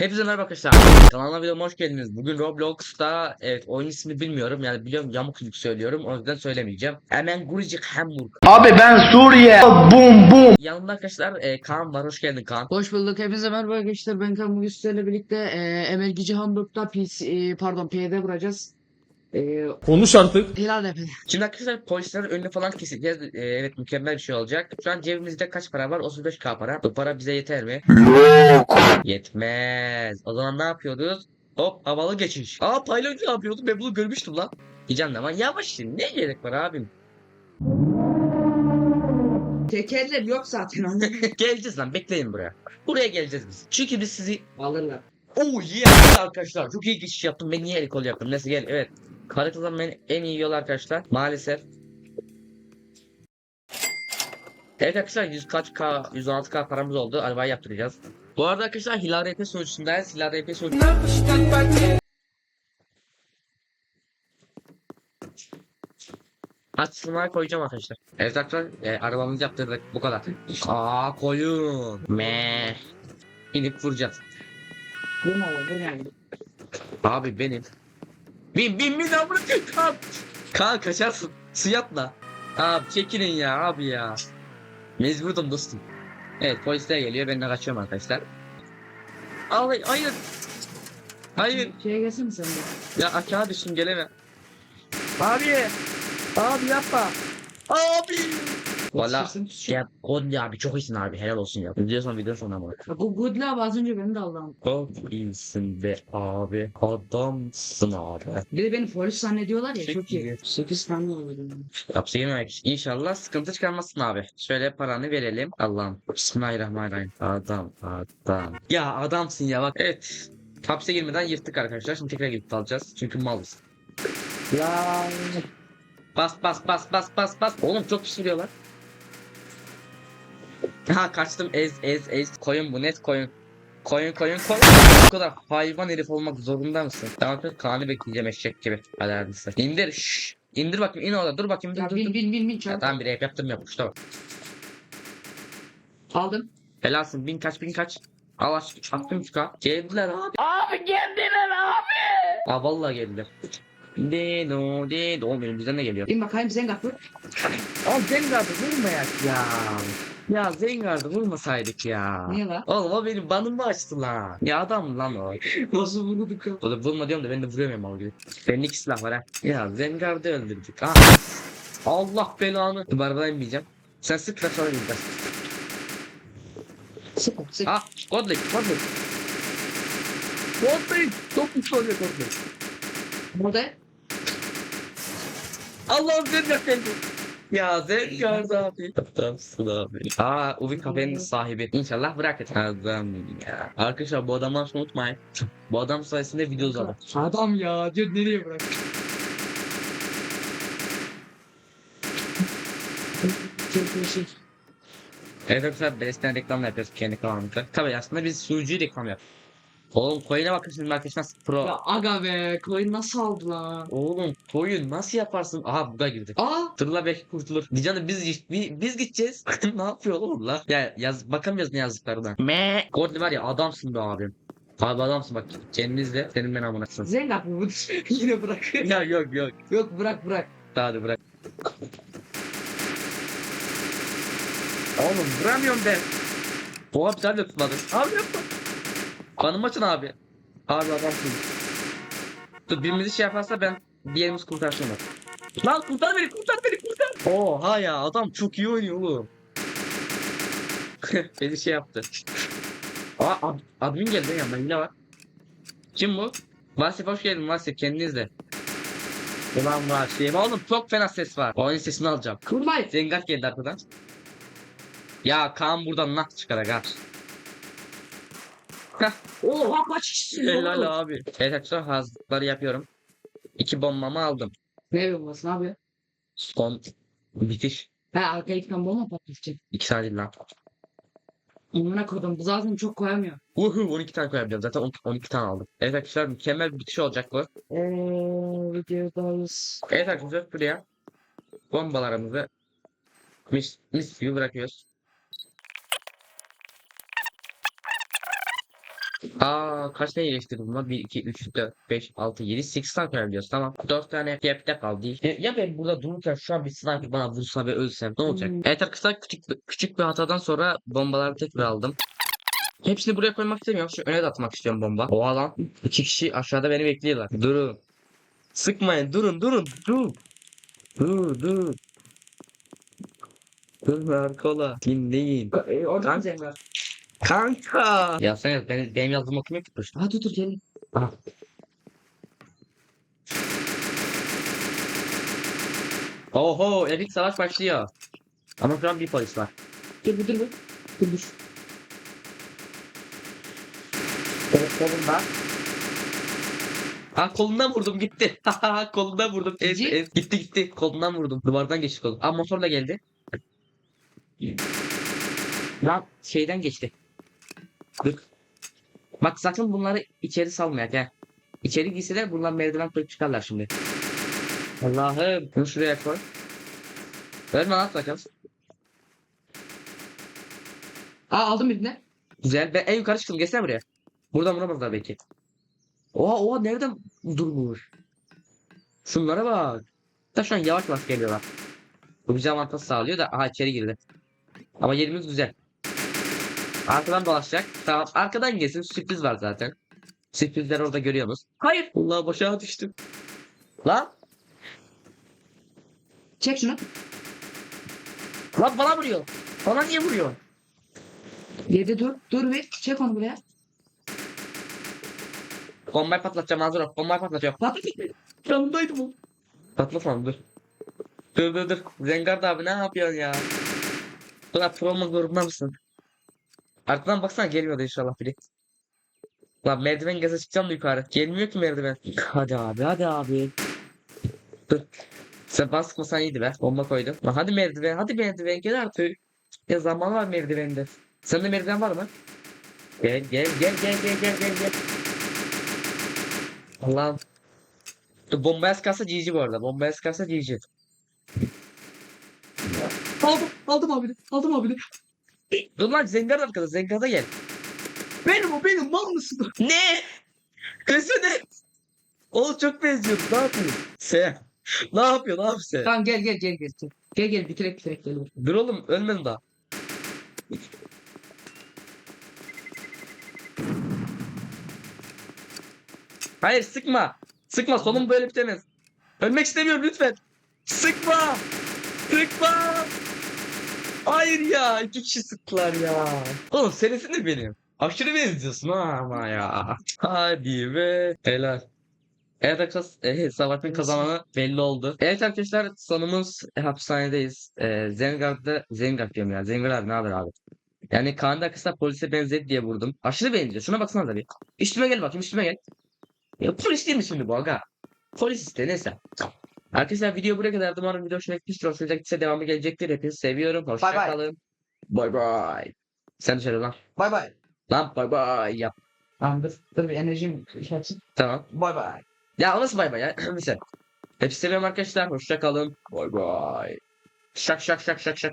Hepinize merhaba arkadaşlar. Kanalıma videoma hoş geldiniz. Bugün Roblox'ta evet oyun ismi bilmiyorum yani biliyorum yamuk çocuk söylüyorum o yüzden söylemeyeceğim. Hemen Guricik Hamburg. Abi ben Suriye. Bum bum. Yanımda arkadaşlar e, Kaan var hoş geldin Kaan. Hoş bulduk. Hepinize merhaba arkadaşlar. Ben Kan bugün sizlerle birlikte e, Emelgici Hamburg'da PC, e, pardon P'de vuracağız. E, Konuş artık. Hilal Efe. Şimdi arkadaşlar polislerin önünü falan keseceğiz. E, evet mükemmel bir şey olacak. Şu an cebimizde kaç para var? 35k para. Bu para bize yeter mi? Yok. Yetmez. O zaman ne yapıyoruz? Hop havalı geçiş. Aa payloncu ne yapıyordu? Ben bunu görmüştüm lan. Diyeceğim de ama yavaş şimdi. Ne gerek var abim? Tekerler yok zaten. geleceğiz lan bekleyin buraya. Buraya geleceğiz biz. Çünkü biz sizi Alırlar. Oh yeah arkadaşlar çok iyi geçiş yaptım ben niye el kol yaptım neyse gel evet Haritadan ben en iyi yol arkadaşlar maalesef. Evet arkadaşlar 100 kaç K 116K paramız oldu. Arabayı yaptıracağız. Bu arada arkadaşlar Hilal RP sonucundayız. Hilal RP sonucu Açılmaya koyacağım arkadaşlar. Evet arkadaşlar e, arabamızı yaptırdık. Bu kadar. Aa koyun. Me İnip vuracağız. Vurma vurma. Abi benim. Bin bin bin amına koyayım Kaan. Kaan kaçarsın. Su yapma. Abi çekilin ya abi ya. Mecburdum dostum. Evet polisler geliyor ben de kaçıyorum arkadaşlar. Ay hayır. Hayır. Şeye gelsene sen de. Ya aşağı düştüm geleme. Abi. Abi yapma. Abi. Valla. Sıçırsın, sıçır. Ya abi çok iyisin abi helal olsun ya. Videosun video sonra ama. Bu good love az önce beni de aldı. Çok iyisin be abi. Adamsın abi. Bir de beni polis zannediyorlar ya Çok iyi. iyi. 8 tane oldu. Hapse girmemek. İnşallah sıkıntı çıkarmazsın abi. Şöyle paranı verelim. Allah'ım. Bismillahirrahmanirrahim. Adam, adam. Ya adamsın ya bak. Evet. Hapse girmeden yırttık arkadaşlar. Şimdi tekrar gidip alacağız. Çünkü malız. Ya. Bas bas bas bas bas bas. Oğlum çok pişiriyorlar. Ha kaçtım ez ez ez. Koyun bu net koyun. Koyun koyun koyun. Bu kadar hayvan herif olmak zorunda mısın? Tamam Kaan'ı bekleyeceğim eşek gibi. Hadi hadi. İndir. Şşş. İndir bakayım in orada dur bakayım dur Ya dur. bin dur. bin bin bin Ya, çabuk. tamam bir rap yaptım yapmış tamam. Aldım. Helalsin bin kaç bin kaç. Al aç attım çıka. Geldiler abi. Abi geldiler abi. Aa vallahi geldiler. Deno deno oğlum elimizden de geliyor. Bin bakayım sen kapı. Al Zengar'da vurmayak ya. Ya Zengar'da vurmasaydık ya. Niye lan? Oğlum o benim banımı açtı lan. Ya adam lan o. Nasıl vurduk ya? O da vurma diyorum da ben de vuruyorum ya mal gibi. Senin iki silah var ha. Ya Zengar'da öldürdük ha. Allah belanı. Bu arabadan inmeyeceğim. Sen sık ve sonra ineceğiz. Sık sık. Ah, Godlik, Godlik. Godlik, çok güçlü oluyor Godlik. Burada. Allah'ım Zengar geldi. Ya Zengar abi. Adamsın abi. Aa, Uvi kafenin sahibi. İnşallah bırakır. Adam ya. Arkadaşlar bu adamdan şunu unutmayın. Bu adam sayesinde video uzadı. Adam ya diyor nereye bırak? Evet arkadaşlar Beres'ten reklam yapıyoruz kendi kanalımızda. Tabii aslında biz sunucuyu reklam yapıyoruz. Oğlum koyuna bakın şimdi arkadaşlar pro. Ya aga be koyun nasıl aldı lan? Oğlum koyun nasıl yaparsın? Aha buga girdik. Aa Tırla belki kurtulur. Diyeceğim biz, biz, biz gideceğiz. ne yapıyor oğlum la? Ya yaz, bakamıyoruz ne yazdıklarına. Me. Gordy var ya adamsın be abim. Abi adamsın bak kendinizle senin ben amınasın. Zengat bu yine bırak. ya yok yok. Yok bırak bırak. Hadi bırak. Oğlum vuramıyorum ben. Bu abi sen de tutmadın. Abi yapma. Kanım açın abi. Abi adamsın. Dur birimizi şey yaparsa ben diğerimiz kurtarsın onu. Lan kurtar beni kurtar beni kurtar. Oha ya adam çok iyi oynuyor oğlum. beni şey yaptı. Aa ad, admin geldi ya ben ne var? Kim bu? Vasif hoş geldin Vasif kendiniz de. Ulan var şey oğlum çok fena ses var. Oyun sesini alacağım. Kurmay. Zengat geldi arkadan. Ya Kaan buradan nasıl çıkar aga? Oha kaç kişisin Helal oğlum? abi. Evet arkadaşlar hazırlıkları yapıyorum. İki bombamı aldım. Ne bombası ne yapıyor? Son bitiş. He arka ilkten bomba patlatacak. İki tane değil lan. Amına koydum bu zaten çok koyamıyor. Uhu 12 tane koyabiliyorum. Zaten 12, 12 tane aldım. Evet arkadaşlar mükemmel bir bitiş olacak bu. Eee videodayız. Evet arkadaşlar buraya bombalarımızı mis, mis gibi bırakıyoruz. Aa kaç tane iyileştirdim lan? 1, 2, 3, 4, 5, 6, 7, 8 tane koyabiliyoruz. Tamam. 4 tane cepte kaldı. Ya, ya ben burada dururken şu an bir sniper bana vursa ve ölsem ne olacak? Hmm. Evet arkadaşlar küçük, küçük bir hatadan sonra bombaları tekrar aldım. Hepsini buraya koymak istemiyorum. Şu öne de atmak istiyorum bomba. Oha lan. İki kişi aşağıda beni bekliyorlar. Durun. Sıkmayın. Durun durun. Dur. Dur dur. Dur Merkola. Dinleyin. E, orada Kan- mı Zengar? Kanka. Ya sen benim, benim yazdığım okumuyor ki. Ha dur dur gelin. Oho epik savaş başlıyor. Ama şu an bir polis var. Dur dur dur. Dur dur. Evet kolunda. Ha kolundan vurdum gitti. Kolundan vurdum. Ez, ez. Gitti gitti. Kolundan vurdum. Duvardan geçti kolum. Aa motorla geldi. Lan şeyden geçti. Dur. Bak sakın bunları içeri salmayak ha. İçeri giyseler bunlar merdiven koyup çıkarlar şimdi. Allah'ım. Bunu şuraya koy. Verme lan bakalım. Aa aldım birine. Güzel. Ben en yukarı çıktım. Gelsene buraya. Buradan vuramazlar belki. Oha oha nereden durmuş? Şunlara bak. Da şu an yavaş yavaş geliyorlar. Bu bize avantaj sağlıyor da aha içeri girdi. Ama yerimiz güzel. Arkadan dolaşacak. Tamam arkadan gelsin sürpriz var zaten. Sürprizleri orada görüyoruz. Hayır. Allah boşa düştüm. Lan. Çek şunu. Lan bana vuruyor. Bana niye vuruyor? Yedi dur. Dur bir. Çek onu buraya. Bombayı patlatacağım hazır ol. Bombayı patlatacağım. Patlat. Yanındaydım o. Patlatmam dur. Dur dur dur. Zengard abi ne yapıyorsun ya? Dur abi pro olmak zorunda mısın? Arkadan baksana gelmiyordu inşallah biri. Lan merdiven gaza çıkacağım da yukarı. Gelmiyor ki merdiven. Hadi abi hadi abi. Dur. Sen bana sıkmasan iyiydi be. Bomba koydum. Lan hadi merdiven hadi merdiven gel artık. Ya zaman var merdivende. Sende merdiven var mı? Gel gel gel gel gel gel gel gel. Allah'ım. Bombaya sıkarsa GG bu arada. Bombaya sıkarsa GG. Aldım. Aldım abini. Aldım abini. Dur lan Zengar arkada. Zengar'da gel. Benim o benim. Mal mısın? Ne? Desene. Oğlum çok benziyor. Ne yapıyor? Sen. Ne yapıyor? Ne yapıyor sen? Tamam gel gel gel gel. Gel gel, bitirek bitirek gel. Dur oğlum ölmedin daha. Hayır sıkma. Sıkma sonum böyle bitemez. Ölmek istemiyorum lütfen. Sıkma. Sıkma. Hayır ya iki kişi sıktılar ya. Oğlum senesin de benim. Aşırı benziyorsun ha ama ya. Hadi be. Helal. Evet arkadaşlar evet, Savaş'ın kazananı belli oldu. Evet arkadaşlar sonumuz e, hapishanedeyiz. Ee, Zengard'da Zengard diyorum ya. Zengard abi ne haber abi? Yani Kaan'da arkadaşlar polise benzedi diye vurdum. Aşırı benziyor. Şuna baksana da bir. Üstüme gel bakayım üstüme gel. Ya polis değil mi şimdi bu aga? Polis işte neyse. Arkadaşlar video buraya kadar. Umarım video hoşuna gitmiştir. Hoşuna gittiyse devamı gelecektir. Hepinizi seviyorum. Bye bye. Hoşçakalın. Bye bye. Sen söyle lan. Bay bay. Lan bye bye yap. Tamam dur. Dur bir enerjim şey. Tamam. Bay bay. Ya nasıl bay bay ya? Neyse. Hepsi seviyorum arkadaşlar. Hoşça kalın. Bay bay. Şak şak şak şak şak.